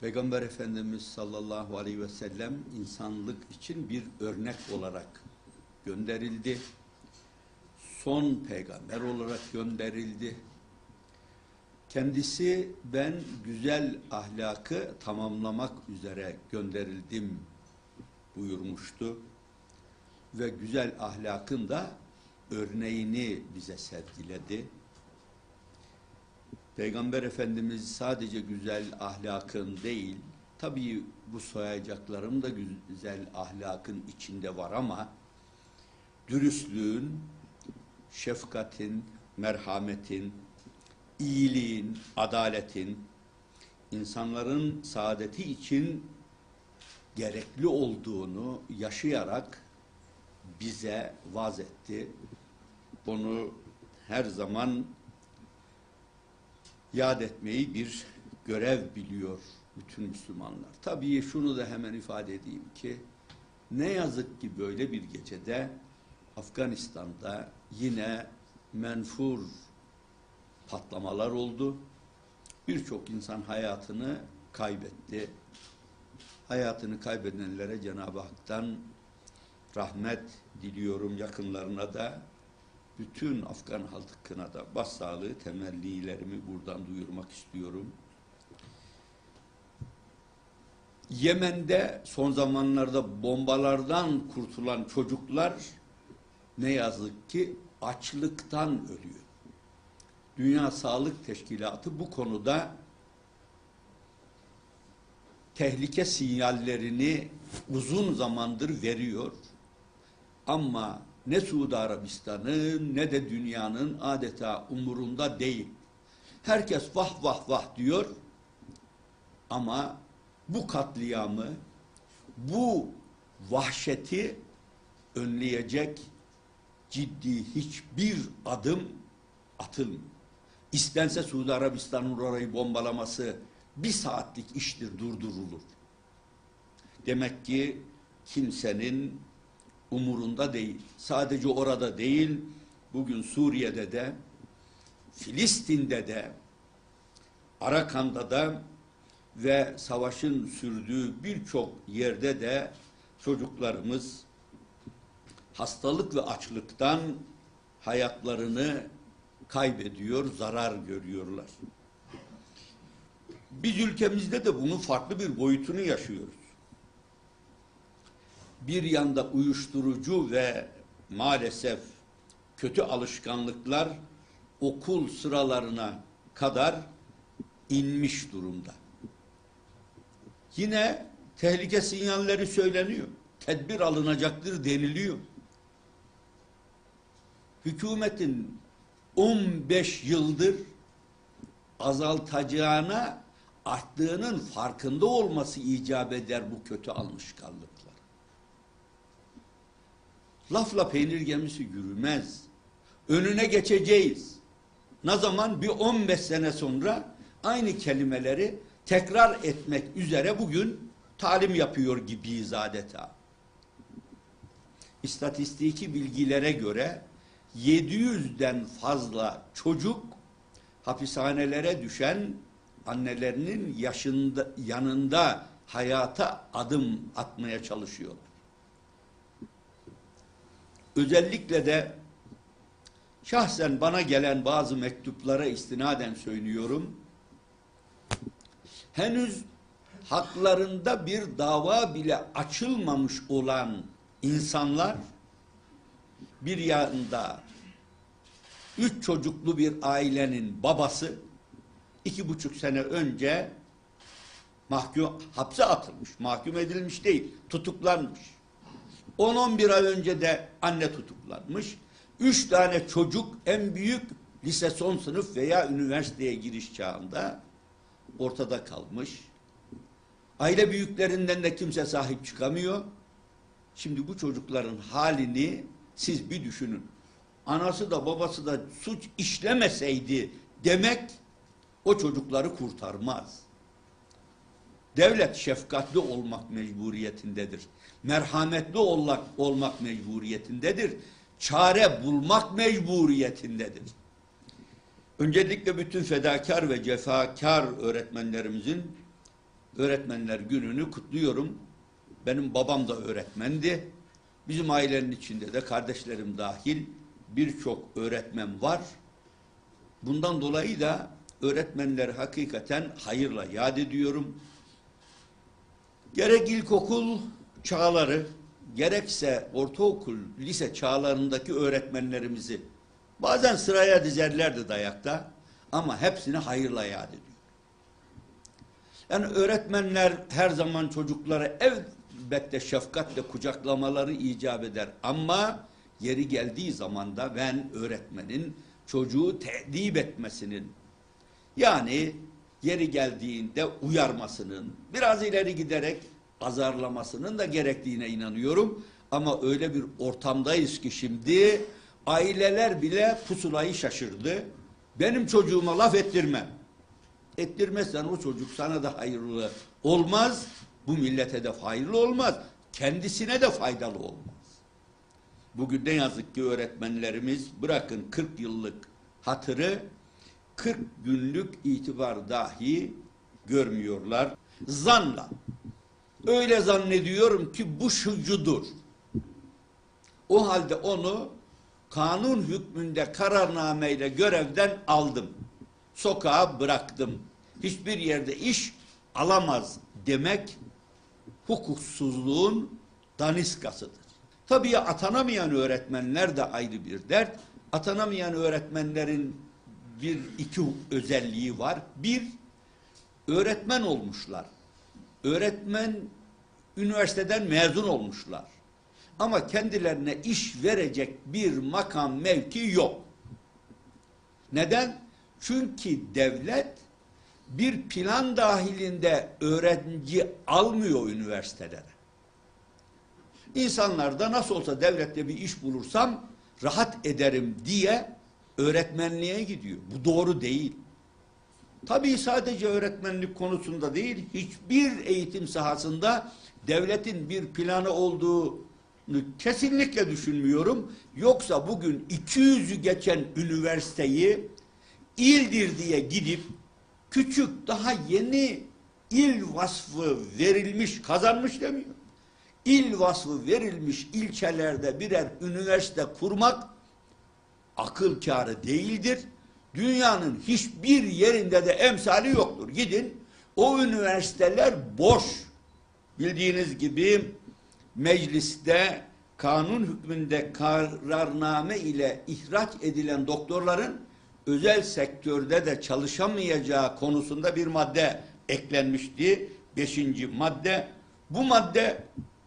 Peygamber Efendimiz sallallahu aleyhi ve sellem insanlık için bir örnek olarak gönderildi. Son peygamber olarak gönderildi. Kendisi ben güzel ahlakı tamamlamak üzere gönderildim buyurmuştu. Ve güzel ahlakın da örneğini bize sergiledi. Peygamber Efendimiz sadece güzel ahlakın değil, tabii bu sayacaklarım da güzel ahlakın içinde var ama dürüstlüğün, şefkatin, merhametin, iyiliğin, adaletin, insanların saadeti için gerekli olduğunu yaşayarak bize vaz etti. Bunu her zaman yad etmeyi bir görev biliyor bütün Müslümanlar. Tabii şunu da hemen ifade edeyim ki ne yazık ki böyle bir gecede Afganistan'da yine menfur patlamalar oldu. Birçok insan hayatını kaybetti. Hayatını kaybedenlere Cenab-ı Hak'tan rahmet diliyorum yakınlarına da bütün Afgan halkına da başsağlığı temellilerimi buradan duyurmak istiyorum. Yemen'de son zamanlarda bombalardan kurtulan çocuklar ne yazık ki açlıktan ölüyor. Dünya Sağlık Teşkilatı bu konuda tehlike sinyallerini uzun zamandır veriyor. Ama ne Suudi Arabistan'ın ne de dünyanın adeta umurunda değil. Herkes vah vah vah diyor ama bu katliamı, bu vahşeti önleyecek ciddi hiçbir adım atılmıyor. İstense Suudi Arabistan'ın orayı bombalaması bir saatlik iştir durdurulur. Demek ki kimsenin umurunda değil. Sadece orada değil, bugün Suriye'de de, Filistin'de de, Arakan'da da ve savaşın sürdüğü birçok yerde de çocuklarımız hastalık ve açlıktan hayatlarını kaybediyor, zarar görüyorlar. Biz ülkemizde de bunun farklı bir boyutunu yaşıyoruz. Bir yanda uyuşturucu ve maalesef kötü alışkanlıklar okul sıralarına kadar inmiş durumda. Yine tehlike sinyalleri söyleniyor. Tedbir alınacaktır deniliyor. Hükümetin 15 yıldır azaltacağına arttığının farkında olması icap eder bu kötü alışkanlıklar. Lafla peynir gemisi yürümez. Önüne geçeceğiz. Ne zaman? Bir 15 sene sonra aynı kelimeleri tekrar etmek üzere bugün talim yapıyor gibiyiz adeta. İstatistiki bilgilere göre 700'den fazla çocuk hapishanelere düşen annelerinin yaşında, yanında hayata adım atmaya çalışıyorlar. Özellikle de şahsen bana gelen bazı mektuplara istinaden söylüyorum. Henüz haklarında bir dava bile açılmamış olan insanlar bir yanda üç çocuklu bir ailenin babası iki buçuk sene önce mahkum hapse atılmış. Mahkum edilmiş değil, tutuklanmış. 10-11 ay önce de anne tutuklanmış. Üç tane çocuk en büyük lise son sınıf veya üniversiteye giriş çağında ortada kalmış. Aile büyüklerinden de kimse sahip çıkamıyor. Şimdi bu çocukların halini siz bir düşünün. Anası da babası da suç işlemeseydi demek o çocukları kurtarmaz. Devlet şefkatli olmak mecburiyetindedir. Merhametli olmak, olmak mecburiyetindedir. Çare bulmak mecburiyetindedir. Öncelikle bütün fedakar ve cefakar öğretmenlerimizin Öğretmenler gününü kutluyorum. Benim babam da öğretmendi. Bizim ailenin içinde de kardeşlerim dahil birçok öğretmen var. Bundan dolayı da öğretmenleri hakikaten hayırla yad ediyorum. Gerek ilkokul çağları, gerekse ortaokul, lise çağlarındaki öğretmenlerimizi bazen sıraya dizerlerdi dayakta ama hepsini hayırla yad ediyor. Yani öğretmenler her zaman çocukları elbette şefkatle kucaklamaları icap eder ama yeri geldiği zaman da ben öğretmenin çocuğu tedip etmesinin yani yeri geldiğinde uyarmasının, biraz ileri giderek azarlamasının da gerektiğine inanıyorum. Ama öyle bir ortamdayız ki şimdi aileler bile pusulayı şaşırdı. Benim çocuğuma laf ettirmem. Ettirmezsen o çocuk sana da hayırlı olmaz. Bu millete de hayırlı olmaz. Kendisine de faydalı olmaz. Bugün ne yazık ki öğretmenlerimiz bırakın 40 yıllık hatırı 40 günlük itibar dahi görmüyorlar. Zanla. Öyle zannediyorum ki bu şucudur. O halde onu kanun hükmünde kararnameyle görevden aldım. Sokağa bıraktım. Hiçbir yerde iş alamaz demek hukuksuzluğun daniskasıdır. Tabii atanamayan öğretmenler de ayrı bir dert. Atanamayan öğretmenlerin bir iki özelliği var. Bir, öğretmen olmuşlar. Öğretmen üniversiteden mezun olmuşlar. Ama kendilerine iş verecek bir makam mevki yok. Neden? Çünkü devlet bir plan dahilinde öğrenci almıyor üniversitelere. İnsanlar da nasıl olsa devlette bir iş bulursam rahat ederim diye öğretmenliğe gidiyor. Bu doğru değil. Tabii sadece öğretmenlik konusunda değil, hiçbir eğitim sahasında devletin bir planı olduğunu kesinlikle düşünmüyorum. Yoksa bugün 200'ü geçen üniversiteyi ildir diye gidip küçük daha yeni il vasfı verilmiş kazanmış demiyor. İl vasfı verilmiş ilçelerde birer üniversite kurmak akıl kârı değildir. Dünyanın hiçbir yerinde de emsali yoktur. Gidin o üniversiteler boş. Bildiğiniz gibi mecliste kanun hükmünde kararname ile ihraç edilen doktorların özel sektörde de çalışamayacağı konusunda bir madde eklenmişti. Beşinci madde. Bu madde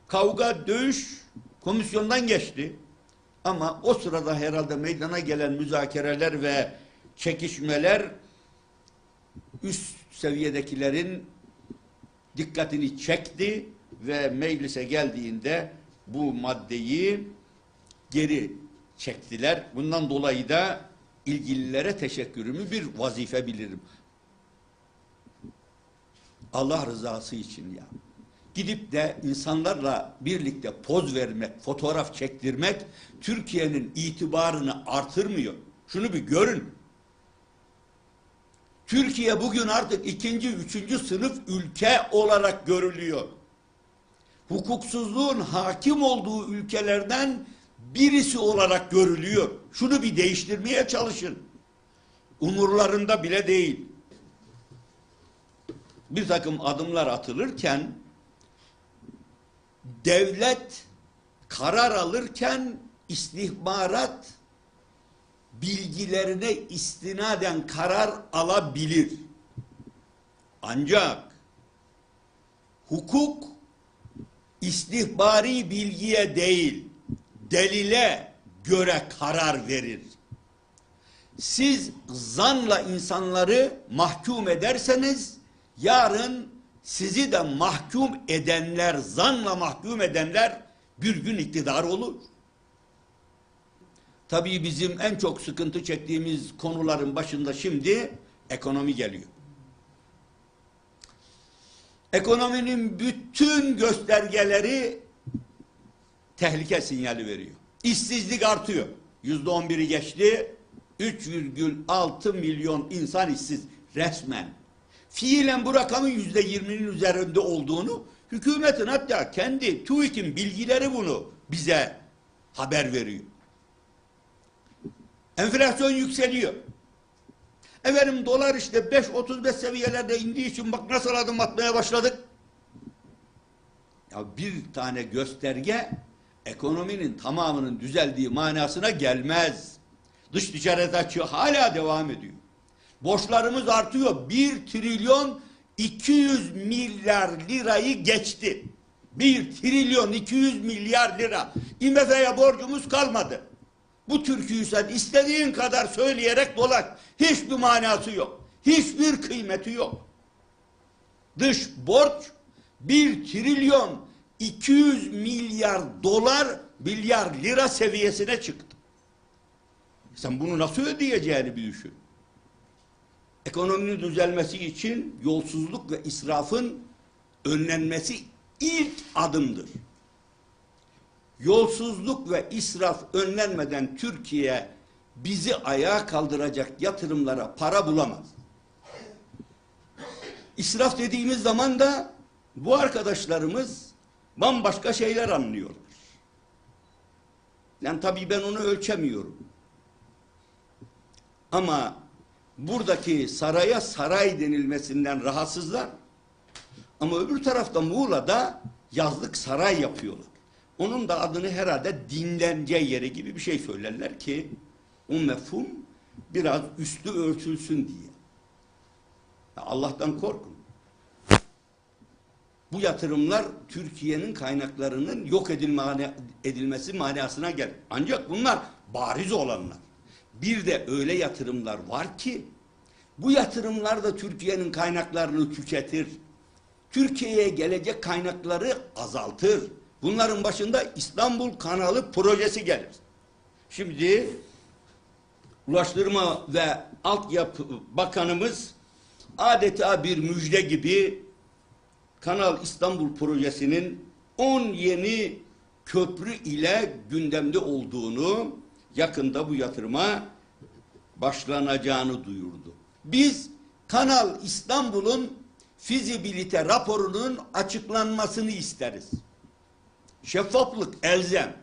kavga, dövüş komisyondan geçti. Ama o sırada herhalde meydana gelen müzakereler ve çekişmeler üst seviyedekilerin dikkatini çekti ve meclise geldiğinde bu maddeyi geri çektiler. Bundan dolayı da ilgililere teşekkürümü bir vazife bilirim. Allah rızası için ya. Gidip de insanlarla birlikte poz vermek, fotoğraf çektirmek Türkiye'nin itibarını artırmıyor. Şunu bir görün. Türkiye bugün artık ikinci, üçüncü sınıf ülke olarak görülüyor. Hukuksuzluğun hakim olduğu ülkelerden birisi olarak görülüyor. Şunu bir değiştirmeye çalışın. Umurlarında bile değil. Bir takım adımlar atılırken devlet karar alırken istihbarat bilgilerine istinaden karar alabilir. Ancak hukuk istihbari bilgiye değil, delile göre karar verir. Siz zanla insanları mahkum ederseniz yarın sizi de mahkum edenler, zanla mahkum edenler bir gün iktidar olur. Tabii bizim en çok sıkıntı çektiğimiz konuların başında şimdi ekonomi geliyor. Ekonominin bütün göstergeleri tehlike sinyali veriyor. İşsizlik artıyor. Yüzde on biri geçti. 3,6 milyon insan işsiz resmen. Fiilen bu rakamın yüzde yirminin üzerinde olduğunu hükümetin hatta kendi TÜİK'in bilgileri bunu bize haber veriyor. Enflasyon yükseliyor. Efendim dolar işte 5.35 seviyelerde indiği için bak nasıl adım atmaya başladık. Ya bir tane gösterge ekonominin tamamının düzeldiği manasına gelmez. Dış ticaret açığı hala devam ediyor. Borçlarımız artıyor. 1 trilyon 200 milyar lirayı geçti. 1 trilyon 200 milyar lira. IMF'ye borcumuz kalmadı. Bu türküyü sen istediğin kadar söyleyerek dolaş. Hiçbir manası yok. Hiçbir kıymeti yok. Dış borç 1 trilyon 200 milyar dolar milyar lira seviyesine çıktı. Sen bunu nasıl ödeyeceğini bir düşün. Ekonominin düzelmesi için yolsuzluk ve israfın önlenmesi ilk adımdır. Yolsuzluk ve israf önlenmeden Türkiye bizi ayağa kaldıracak yatırımlara para bulamaz. İsraf dediğimiz zaman da bu arkadaşlarımız bambaşka şeyler anlıyorlar. Yani tabii ben onu ölçemiyorum. Ama buradaki saraya saray denilmesinden rahatsızlar. Ama öbür tarafta Muğla'da yazlık saray yapıyorlar. Onun da adını herhalde dinlence yeri gibi bir şey söylerler ki o mefhum biraz üstü örtülsün diye. Ya Allah'tan korkun. Bu yatırımlar Türkiye'nin kaynaklarının yok edilme, edilmesi manasına gelir. Ancak bunlar bariz olanlar. Bir de öyle yatırımlar var ki bu yatırımlar da Türkiye'nin kaynaklarını tüketir. Türkiye'ye gelecek kaynakları azaltır. Bunların başında İstanbul Kanalı projesi gelir. Şimdi Ulaştırma ve Altyapı Bakanımız adeta bir müjde gibi Kanal İstanbul projesinin 10 yeni köprü ile gündemde olduğunu yakında bu yatırıma başlanacağını duyurdu. Biz Kanal İstanbul'un fizibilite raporunun açıklanmasını isteriz. Şeffaflık elzem.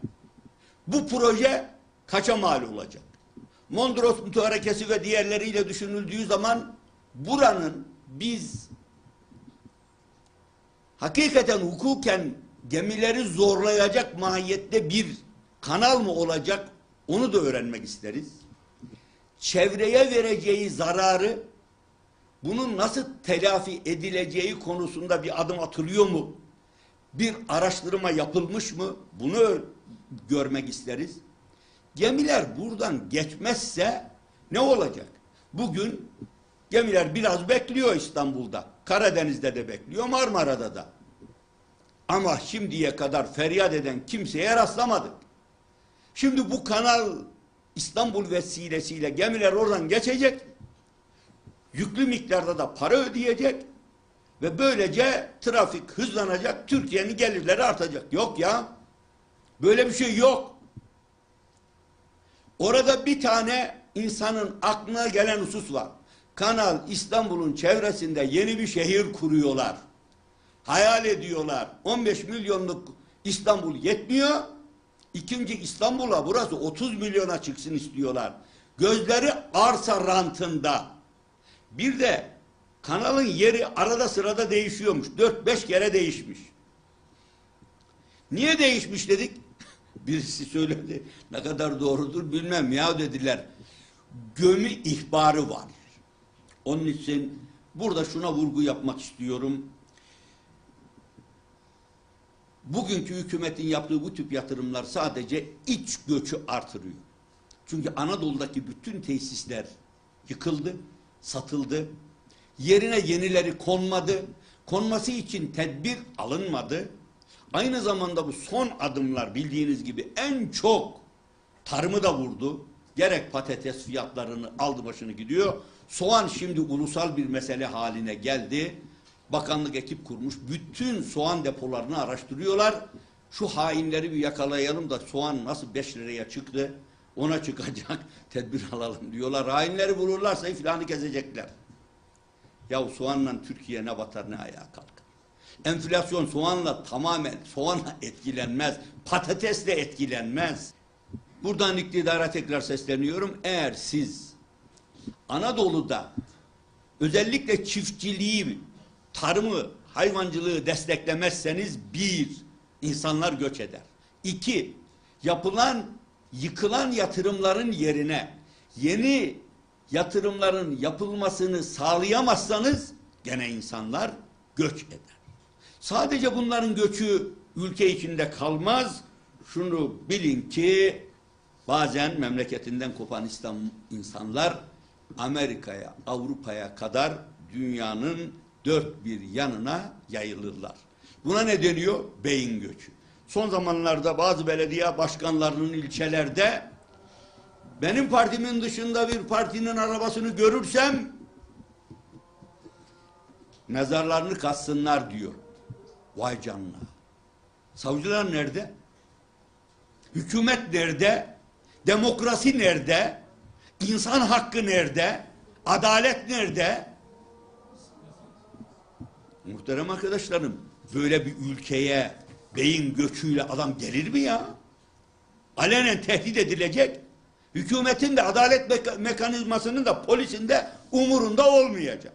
Bu proje kaça mal olacak? Mondros mütarekesi ve diğerleriyle düşünüldüğü zaman buranın biz hakikaten hukuken gemileri zorlayacak mahiyette bir kanal mı olacak onu da öğrenmek isteriz. Çevreye vereceği zararı bunun nasıl telafi edileceği konusunda bir adım atılıyor mu? Bir araştırma yapılmış mı? Bunu görmek isteriz. Gemiler buradan geçmezse ne olacak? Bugün gemiler biraz bekliyor İstanbul'da. Karadeniz'de de bekliyor, Marmara'da da. Ama şimdiye kadar feryat eden kimseye rastlamadık. Şimdi bu kanal İstanbul vesilesiyle gemiler oradan geçecek. Yüklü miktarda da para ödeyecek. Ve böylece trafik hızlanacak, Türkiye'nin gelirleri artacak. Yok ya. Böyle bir şey yok. Orada bir tane insanın aklına gelen husus var. Kanal İstanbul'un çevresinde yeni bir şehir kuruyorlar. Hayal ediyorlar. 15 milyonluk İstanbul yetmiyor. İkinci İstanbul'a burası 30 milyona çıksın istiyorlar. Gözleri arsa rantında. Bir de kanalın yeri arada sırada değişiyormuş. 4-5 kere değişmiş. Niye değişmiş dedik? Birisi söyledi. Ne kadar doğrudur bilmem ya dediler. Gömü ihbarı var. Onun için burada şuna vurgu yapmak istiyorum. Bugünkü hükümetin yaptığı bu tip yatırımlar sadece iç göçü artırıyor. Çünkü Anadolu'daki bütün tesisler yıkıldı, satıldı. Yerine yenileri konmadı. Konması için tedbir alınmadı. Aynı zamanda bu son adımlar bildiğiniz gibi en çok tarımı da vurdu. Gerek patates fiyatlarını aldı başını gidiyor. Soğan şimdi ulusal bir mesele haline geldi. Bakanlık ekip kurmuş. Bütün soğan depolarını araştırıyorlar. Şu hainleri bir yakalayalım da soğan nasıl 5 liraya çıktı ona çıkacak tedbir alalım diyorlar. Hainleri bulurlarsa iflahını kesecekler. Ya soğanla Türkiye ne batar ne ayağa kalkar. Enflasyon soğanla tamamen soğanla etkilenmez. Patatesle etkilenmez. Buradan iktidara tekrar sesleniyorum. Eğer siz Anadolu'da özellikle çiftçiliği, tarımı, hayvancılığı desteklemezseniz bir, insanlar göç eder. İki, yapılan, yıkılan yatırımların yerine yeni yatırımların yapılmasını sağlayamazsanız gene insanlar göç eder. Sadece bunların göçü ülke içinde kalmaz. Şunu bilin ki bazen memleketinden kopan İslam insanlar Amerika'ya, Avrupa'ya kadar dünyanın dört bir yanına yayılırlar. Buna ne deniyor? Beyin göçü. Son zamanlarda bazı belediye başkanlarının ilçelerde benim partimin dışında bir partinin arabasını görürsem mezarlarını katsınlar diyor. Vay canına. Savcılar nerede? Hükümet nerede? Demokrasi nerede? İnsan hakkı nerede? Adalet nerede? Muhterem arkadaşlarım, böyle bir ülkeye beyin göçüyle adam gelir mi ya? Alenen tehdit edilecek. Hükümetin de adalet meka- mekanizmasının da polisin de umurunda olmayacak.